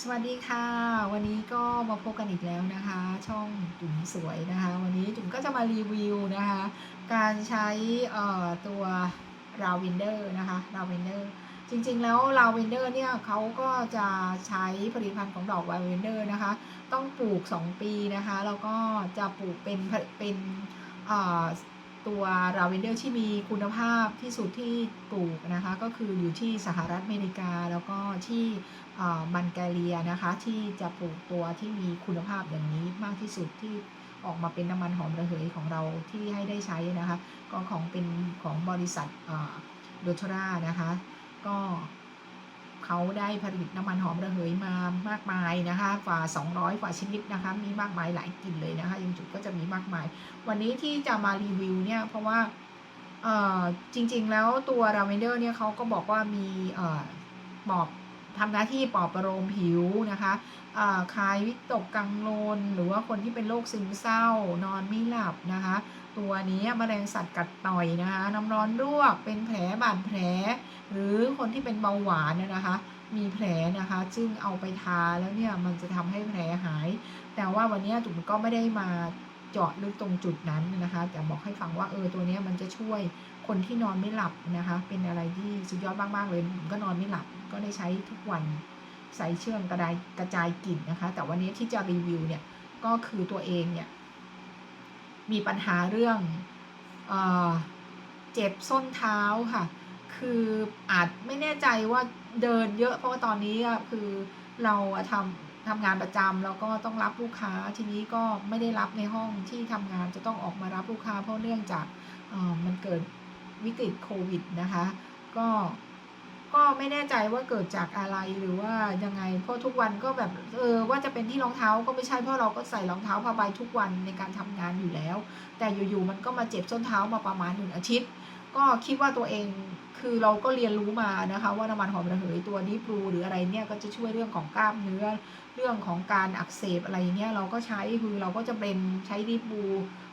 สวัสดีค่ะ วันนี้ก็มาพบกันอีกแล้วนะคะ ช่องจุ๋มสวยนะคะ วันนี้จุ๋มก็จะมารีวิวนะคะ การใช้เอ่อตัวราวินเดอร์นะคะราวินเดอร์จริงๆแล้วราวินเดอร์เนี่ยเขาก็จะใช้ผลิตภัณฑ์ของดอกราววินเดอร์นะคะ ต้องปลูก 2 ปีนะคะ แล้วก็จะปลูกเป็นเป็นเอ่อ ตัวราวินเดอร์ที่มีคุณภาพที่สุดที่ปลูกนะคะ ก็คืออยู่ที่สหรัฐอเมริกาแล้วก็ที่บันแกเลียนะคะ ที่จะปลูกตัวที่มีคุณภาพอย่างนี้มากที่สุดที่ออกมาเป็นน้ำมันหอมระเหยของเราที่ให้ได้ใช้นะคะ ก็ของเป็นของบริษัทโดทรานะคะ ก็ เขาได้ผลิตน้ำมันหอมระเหยมามากมายนะคะกว่า 200 กว่าชนิดนะคะมีมากมายหลายกลิ่นเลยนะคะยังจุดก็จะมีมากมาย วันนี้ที่จะมารีวิวเนี่ยเพราะว่าจริงๆแล้วตัวราเวนเดอร์เนี่ยเขาก็บอกว่ามีปอบ ทำหน้าที่ปลอบประโลมผิวนะคะคลายวิตกกังวลหรือว่าคนที่เป็นโรคซึมเศร้า นอนไม่หลับนะคะ ตัวนี้มแมลงสัตว์กัดต่อยนะคะน้ำร้อนรวเป็นแผลบาดแผล หรือคนที่เป็นเบาหวานนะคะ มีแผลนะคะซึ่งเอาไปทาแล้วเนี่ยมันจะทำให้แผลหาย แต่ว่าวันนี้จุ๋มก็ไม่ได้มา เจาะลึกตรงจุดนั้นนะคะแต่บอกให้ฟังว่าเออตัวนี้มันจะช่วยคนที่นอนไม่หลับนะคะ เป็นอะไรที่สุดยอดมากๆเลยผมก็นอนไม่หลับก็ได้ใช้ทุกวันใส่เชื่อมกระจายกระจายกลิ่นนะคะ แต่วันนี้ที่จะรีวิวเนี่ยก็คือตัวเองเนี่ยมีปัญหาเรื่องเอเจ็บส้นเท้าค่ะ คืออาจไม่แน่ใจว่าเดินเยอะเพราะว่าตอนนี้คือเราทำ ทำงานประจำแล้วก็ต้องรับลูกค้าทีนี้ก็ไม่ได้รับในห้องที่ทำงานจะต้องออกมารับลูกค้า เพราะเนื่องจากมันเกิดวิกฤตโควิดนะคะก็ก็ไม่แน่ใจว่าเกิดจากอะไรหรือว่ายังไงเพราะทุกวันก็แบบเออว่าจะเป็นที่รองเท้าก็ไม่ใช่เพราะเราก็ใส่รองเท้าผ้าใบทุกวันในการทำงานอยู่แล้ว แต่อยู่ๆมันก็มาเจ็บส้นเท้ามาประมาณหนึ่งอาทิตย์ ก็คิดว่าตัวเองคือเราก็เรียนรู้มานะคะว่าน้ำมันหอมระเหยตัวนี้ปรูหรืออะไรเนี่ยก็จะช่วยเรื่องของกล้ามเนื้อ เรื่องของการอักเสบอะไรเงี้ยเราก็ใช้คือเราก็จะเป็นใช้ดีบรู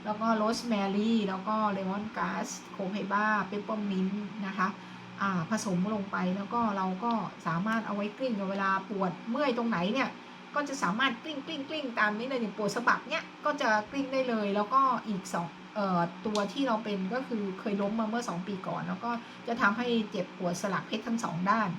แล้วก็โรสแมรี่แล้วก็เลมอนกาซโคไพบ้าเปปเปอร์มินต์นะคะผสมลงไปแล้วก็เราก็สามารถเอาไว้กลิ้งเวลาปวดเมื่อยตรงไหนเนี่ย ก็จะสามารถกลิ้งกลิ้งกลิ้งตามนี้เลยอย่างปวดสะบักเนี่ยก็จะกลิ้งได้เลย แล้วก็อีกสองเอ่อตัวที่เราเป็นก็คือเคยล้มมาเมื่อ 2 ปีก่อน แล้วก็จะทำให้เจ็บปวดสลักเพชรทั้งสองด้าน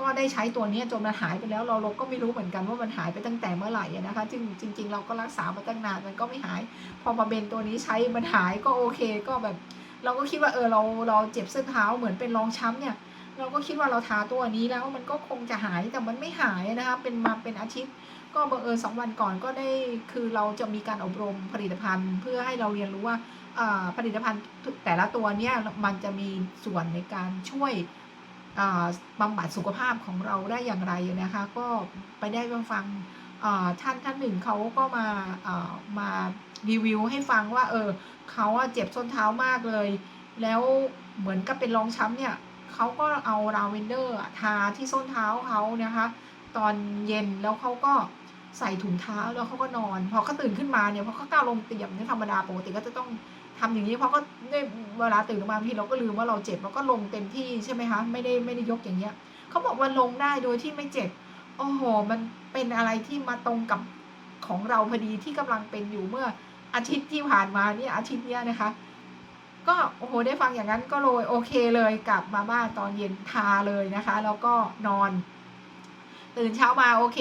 ก็ได้ใช้ตัวนี้จนมันหายไปแล้วเราเราก็ไม่รู้เหมือนกันว่ามันหายไปตั้งแต่เมื่อไหร่นะคะจึงจริง ๆ เราก็รักษามาตั้งนานมันก็ไม่หาย พอมาเบนตัวนี้ใช้มันหายก็โอเคก็แบบ เราก็คิดว่าเออเราเราเจ็บเส้นเท้าเหมือนเป็นรองช้ำเนี่ย เราก็คิดว่าเราทาตัวนี้แล้วมันก็คงจะหายแต่มันไม่หายนะคะเป็นมาเป็นอาทิตย์ก็บังเอิญสองวันก่อนก็ได้คือเราจะมีการอบรมผลิตภัณฑ์ เพื่อให้เราเรียนรู้ว่าผลิตภัณฑ์แต่ละตัวเนี่ยมันจะมีส่วนในการช่วยบำบัดสุขภาพของเราได้อย่างไรนะคะ ก็ไปได้ฟังท่านท่านหนึ่งเขาก็มามารีวิวให้ฟังว่า เออเขาเจ็บส้นเท้ามากเลย แล้วเหมือนกับเป็นรองช้ำเนี่ย เขาก็เอาลาเวนเดอร์ทาที่ส้นเท้าเขานะคะ ตอนเย็นแล้วเขาก็ใส่ถุงเท้าแล้วเขาก็นอน พอเขาตื่นขึ้นมาเนี่ยพอเขาก้าวลงเตียงเนี่ยธรรมดาปกติก็จะต้องทำอย่างนี้เพราะก็เวลาตื่นมาพี่เราก็ลืมว่าเราเจ็บเราก็ลงเต็มที่ใช่ไหมคะไม่ได้ไม่ได้ยกอย่างเงี้ยเขาบอกว่าลงได้โดยที่ไม่เจ็บโอ้โห มันเป็นอะไรที่มาตรงกับของเราพอดีที่กำลังเป็นอยู่เมื่ออาทิตย์ที่ผ่านมาเนี่ยอาทิตย์เนี้ยนะคะ ก็โอ้โหได้ฟังอย่างนั้นก็เลยโอเคเลยกลับมาบ้านตอนเย็นทาเลยนะคะ แล้วก็นอน ตื่นเช้ามาโอเค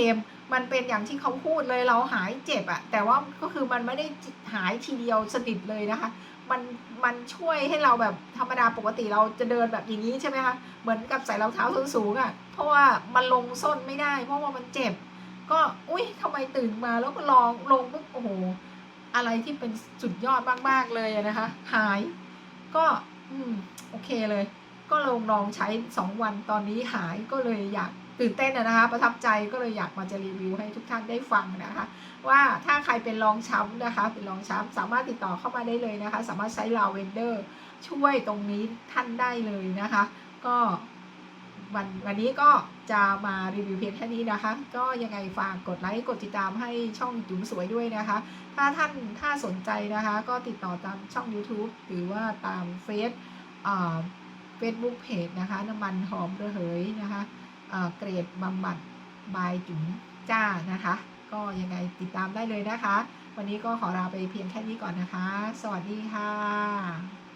มันเป็นอย่างที่เขาพูดเลยเราหายเจ็บอะแต่ว่าก็คือมันไม่ได้หายทีเดียวสนิทเลยนะคะ มันมันช่วยให้เราแบบธรรมดาปกติเราจะเดินแบบอย่างนี้ใช่ไหมคะเหมือนกับใส่รองเท้าส้นสูงอะเพราะว่ามันลงส้นไม่ได้ เพราะว่ามันเจ็บ ก็อุ้ยทำไมตื่นมาแล้วก็ลองลงปุ๊บโอ้โหอะไรที่เป็นสุดยอดมาก ๆ เลยนะคะ หาย ก็อืมโอเคเลย ก็ลองลองใช้สองวันตอนนี้หายก็เลยอยากตื่นเต้นนะคะ ประทับใจก็เลยอยากมาจะรีวิวให้ทุกท่านได้ฟังนะคะ ว่าถ้าใครเป็นรองช้ำนะคะ เป็นรองช้ำสามารถติดต่อเข้ามาได้เลยนะคะ สามารถใช้ลาเวนเดอร์ช่วยตรงนี้ท่านได้เลยนะคะ ก็ วันวันนี้ก็จะมารีวิวเพียงแค่นี้นะคะ ก็ยังไงฝากกดไลค์กดติดตามให้ช่องจุ๋มสวยด้วยนะคะ ถ้าท่านถ้าสนใจนะคะ ก็ติดต่อตามช่อง YouTube หรือว่าตามเฟซเฟซบุ๊กเพจนะคะ น้ำมันหอมระเหยนะคะเกรดบำบัดบายจุ๋มจ้านะคะ ก็ยังไงติดตามได้เลยนะคะ วันนี้ก็ขอลาไปเพียงแค่นี้ก่อนนะคะ สวัสดีค่ะ